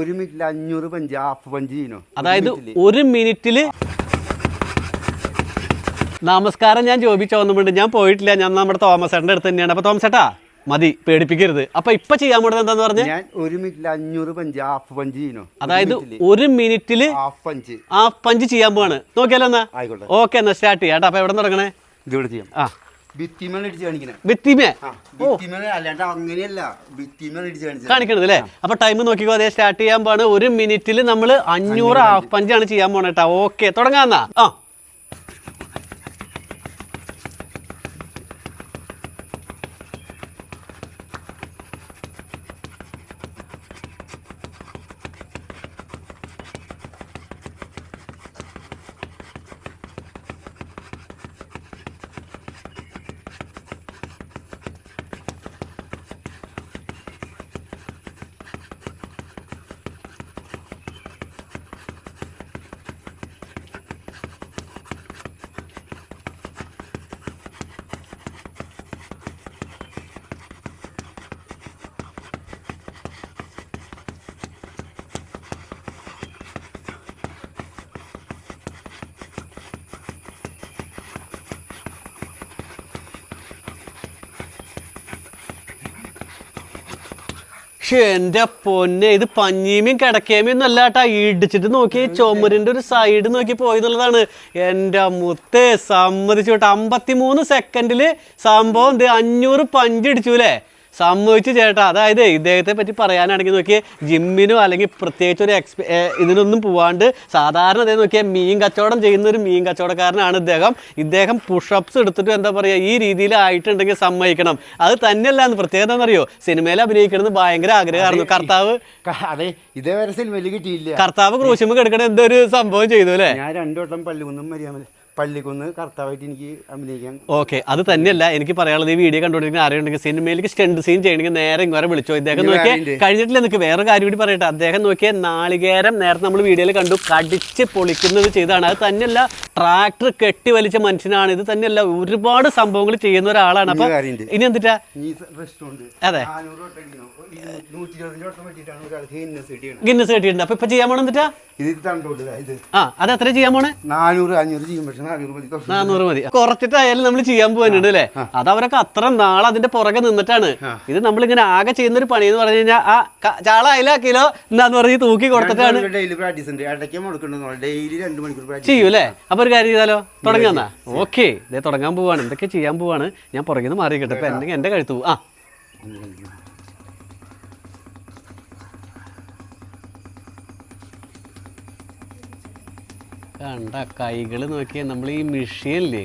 ഒരു മിനിറ്റിൽ അഞ്ഞൂറ് പഞ്ച് ഹാഫ് പഞ്ച് ചെയ്യണോ അതായത് ഒരു മിനിറ്റിൽ നമസ്കാരം ഞാൻ ജോബി ചോന്നുമുണ്ട് ഞാൻ പോയിട്ടില്ല. ഞാൻ നമ്മുടെ തോമസ് ചേട്ടന്റെ അടുത്ത് തന്നെയാണ്. അപ്പോൾ തോമസ് ചേട്ടാ മതി പേടിപ്പിക്കരുത്. അപ്പൊ ഇപ്പൊ ചെയ്യാൻ പോകുന്നത് എന്താന്ന് പറഞ്ഞു? ഞാൻ ഒരു മിനിറ്റിൽ അഞ്ഞൂറ് പഞ്ച് ഹാഫ് പഞ്ച് ചെയ്യണോ അതായത് ഒരു മിനിറ്റിൽ ഹാഫ് പഞ്ച്. ആ പഞ്ച് ചെയ്യാൻ പോവാണ്. നോക്കിയാലോ എന്നാ? ആയിക്കോട്ടെ. ഓക്കെ എന്നാ സ്റ്റാർട്ട് ചെയ്യാം കേട്ടോ. അപ്പൊ എവിടെ തുടങ്ങണേ? ഇതിവിടെ ചെയ്യാം. ആ. കാണിക്കണത് അല്ലേ അപ്പൊ ടൈം നോക്കിക്കോ അതേ സ്റ്റാർട്ട് ചെയ്യാൻ പോവാണ്. ഒരു മിനിറ്റിൽ നമ്മൾ അഞ്ഞൂറ് ഹാഫ് പഞ്ചാണ് ചെയ്യാൻ പോണേട്ടാ ഓക്കെ തുടങ്ങാന്നാ ആ. പക്ഷെ എന്റെ പൊന്നെ ഇത് പഞ്ഞീമയും കിടക്കേമയും നല്ല ഇടിച്ചിട്ട് നോക്കി ചുമരിന്റെ ഒരു സൈഡ് നോക്കി പോയി എന്നുള്ളതാണ് എന്റെ മുത്തേ സമ്മതിച്ചു കേട്ടോ. അമ്പത്തിമൂന്ന് സെക്കൻഡിൽ സംഭവം ഇത് അഞ്ഞൂറ് പഞ്ച് ഇടിച്ചു അല്ലേ സമ്മതിച്ചു ചേട്ടാ. അതായത് ഇദ്ദേഹത്തെ പറ്റി പറയാനാണെങ്കിൽ നോക്കിയേ ജിമ്മിനോ അല്ലെങ്കിൽ പ്രത്യേകിച്ച് ഒരു എക്സ്പെ ഇതിനൊന്നും പോവാണ്ട് സാധാരണ അതേ നോക്കിയാൽ മീൻ കച്ചവടം ചെയ്യുന്ന ഒരു മീൻ കച്ചവടക്കാരനാണ് ഇദ്ദേഹം. ഇദ്ദേഹം പുഷപ്സ് എടുത്തിട്ട് എന്താ പറയുക ഈ രീതിയിലായിട്ടുണ്ടെങ്കിൽ സമ്മതിക്കണം. അത് തന്നെയല്ല എന്ന് പ്രത്യേകത എന്നറിയോ സിനിമയിൽ അഭിനയിക്കണമെന്ന് ഭയങ്കര ആഗ്രഹമായിരുന്നു. കർത്താവ് അതെ ഇതേവരെ സിനിമയിൽ കിട്ടിയില്ല. കർത്താവ് ക്രൂശിമ്പ് കിടക്കണ എന്തൊരു സംഭവം ചെയ്തു അല്ലേ? ഞാൻ രണ്ടു വട്ടം പള്ളിക്കുന്നും മരിയാമൽ പള്ളിക്കുന്ന് കർത്താവായിട്ട് എനിക്ക് അഭിനയിക്കാൻ ഓക്കെ അത് തന്നെയല്ല. എനിക്ക് പറയാനുള്ളത് ഈ വീഡിയോ കണ്ടുകൊണ്ടിരിക്കുന്ന ആരെയുണ്ടെങ്കിൽ സിനിമയിലേക്ക് സ്റ്റണ്ട് സീൻ ചെയ്യണമെങ്കിൽ നേരെ വരെ വിളിച്ചോ. ഇദ്ദേഹം നോക്കിയാൽ കഴിഞ്ഞിട്ടില്ല എനിക്ക് വേറെ കാര്യം കൂടി പറയട്ടെ. അദ്ദേഹം നോക്കിയാൽ നാളികേരം നേരത്തെ നമ്മൾ വീഡിയോയിൽ കണ്ടു. കടിച്ച് പൊളിക്കുന്നത് ചെയ്താണ് അത് തന്നെയല്ല ട്രാക്ടർ കെട്ടി വലിച്ച മനുഷ്യനാണ്. ഇത് തന്നെയല്ല ഒരുപാട് സംഭവങ്ങൾ ചെയ്യുന്ന ഒരാളാണ്. അപ്പൊ ഇനി എന്തിട്ടാ? അതെ. ഗിന്നസ് കിട്ടിയിട്ടുണ്ട്. അപ്പൊ ഇപ്പൊ ചെയ്യാൻ എന്നിട്ടാ? ഇത് തണ്ടോട്ട് ഇത് ആ അത് എത്ര ചെയ്യാൻ പോണേ? നാനൂറ് അഞ്ഞൂറ് ചെയ്യും പക്ഷെ നാനൂറ് മതി നാനൂറ് മതി. കുറച്ചിട്ടായാലും നമ്മൾ ചെയ്യാൻ പോകുന്നുണ്ട് അല്ലേ? അത് അവരൊക്കെ അത്ര നാളെ അതിന്റെ പുറകെ നിന്നിട്ടാണ്. ഇത് നമ്മൾ ഇങ്ങനെ ആകെ ചെയ്യുന്ന ഒരു പണി എന്ന് പറഞ്ഞു കഴിഞ്ഞാൽ ആ ചാള അയില കിലോ എന്താന്ന് പറഞ്ഞ് തൂക്കി കൊടുത്തിട്ടാണ്. ഡെയിലി പ്രാക്ടീസ് ഉണ്ട്. ഡെയിലി രണ്ട് മണിക്കൂർ ചെയ്യൂ അല്ലേ? അപ്പൊ ഒരു കാര്യം ചെയ്താലോ? തുടങ്ങാ ഓക്കെ. ഇതേ തുടങ്ങാൻ പോവാണ്. എന്തൊക്കെ ചെയ്യാൻ പോവാണ്? ഞാൻ പുറകിൽ നിന്ന് മാറി കിട്ടും എന്തെങ്കിലും എന്റെ കഴുത്തു ആ. കണ്ട കൈകൾ നോക്കിയാൽ നമ്മൾ ഈ മെഷീനില്ലേ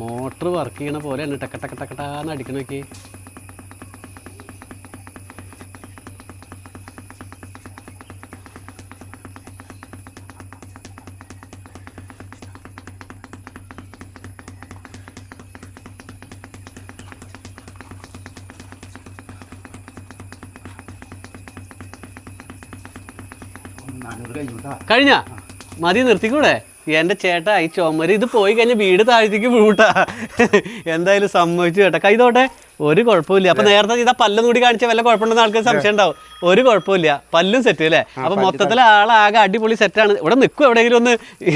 മോട്ടർ വർക്ക് ചെയ്യണ പോലെയാണ് ടക്ക ടക്ക കഴിഞ്ഞു. കഴിഞ്ഞ? മതി നിർത്തിക്കൂടെ? എന്റെ ചേട്ടാ ഈ ചുമര് ഇത് പോയി കഴിഞ്ഞാൽ വീട് താഴത്തേക്ക് വീട്ടാ എന്തായാലും സമ്മതിച്ചു ചേട്ടാ കൈതോട്ടെ ഒരു കുഴപ്പമില്ല. അപ്പൊ നേരത്തെ ഇതാ പല്ലും കൂടി കാണിച്ച വല്ല കുഴപ്പമുണ്ടെന്ന് ആൾക്കാർ സംശയം ഉണ്ടാവും. ഒരു കുഴപ്പമില്ല. പല്ലും സെറ്റ് അല്ലേ? അപ്പൊ മൊത്തത്തിൽ ആളാകെ അടിപൊളി സെറ്റാണ് ഇവിടെ നിൽക്കും എവിടെയെങ്കിലും ഒന്ന്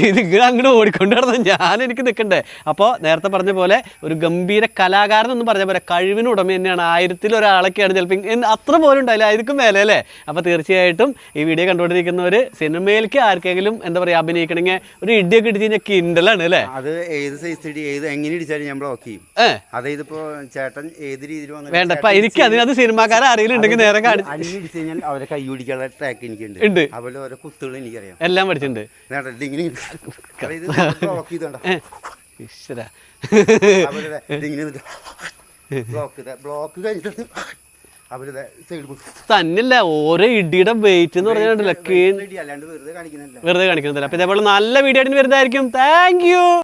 ഇത് ഇങ്ങനെ അങ്ങോട്ട് ഓടിക്കൊണ്ട് നടന്ന്. ഞാൻ എനിക്ക് നിൽക്കണ്ടേ അപ്പോൾ നേരത്തെ പറഞ്ഞ പോലെ ഒരു ഗംഭീര കലാകാരൻ എന്ന് പറഞ്ഞ പോലെ കഴിവിന് ഉടമ തന്നെയാണ്. ആയിരത്തിൽ ഒരാളൊക്കെയാണ് ചിലപ്പോൾ അത്ര പോലും ഉണ്ടായില്ല. ആയിരിക്കും മേലെ അല്ലേ? അപ്പോൾ തീർച്ചയായിട്ടും ഈ വീഡിയോ കണ്ടുകൊണ്ടിരിക്കുന്നവർ സിനിമയിലേക്ക് ആർക്കെങ്കിലും എന്താ പറയുക അഭിനയിക്കണമെങ്കിൽ ഒരു ഇടിയൊക്കെ ഇടിച്ച് കഴിഞ്ഞാൽ കിണ്ടലാണ് അല്ലേ? അത് ഏത് സൈസ് ഇടി ഏത് എങ്ങനെ ഇടിച്ചാലും ഞാൻ ബ്ലോക്ക് ചെയ്യും. അതായത് ഇപ്പോൾ ചേട്ടൻ ഏത് രീതിയിൽ വേണ്ട. ഇപ്പൊ എനിക്ക് അതിനകത്ത് സിനിമാക്കാരെ ആരെങ്കിലും ഉണ്ടെങ്കിൽ നേരെ കാണിച്ച് കഴിഞ്ഞാൽ അവരെ കൈ പിടിക്കാനുള്ള ട്രാക്ക് എനിക്കുണ്ട്. ഉണ്ട്. അതുപോലെ ഓരോ കുത്തുകൾ എനിക്കറിയാം. എല്ലാം പഠിച്ചിട്ടുണ്ട്. ബ്ലോക്ക് ചെയ്തോണ്ട. ബ്ലോക്ക് കഴിഞ്ഞിട്ട് തന്നെയല്ല ഓരോ ഇടിയുടെ വെയിറ്റ് എന്ന് അല്ലാണ്ട് വെറുതെ കാണിക്കുന്നില്ല. അപ്പൊ ഇതേപോലെ നല്ല വീഡിയോ ആയിട്ട് വരുന്നതായിരിക്കും. Thank you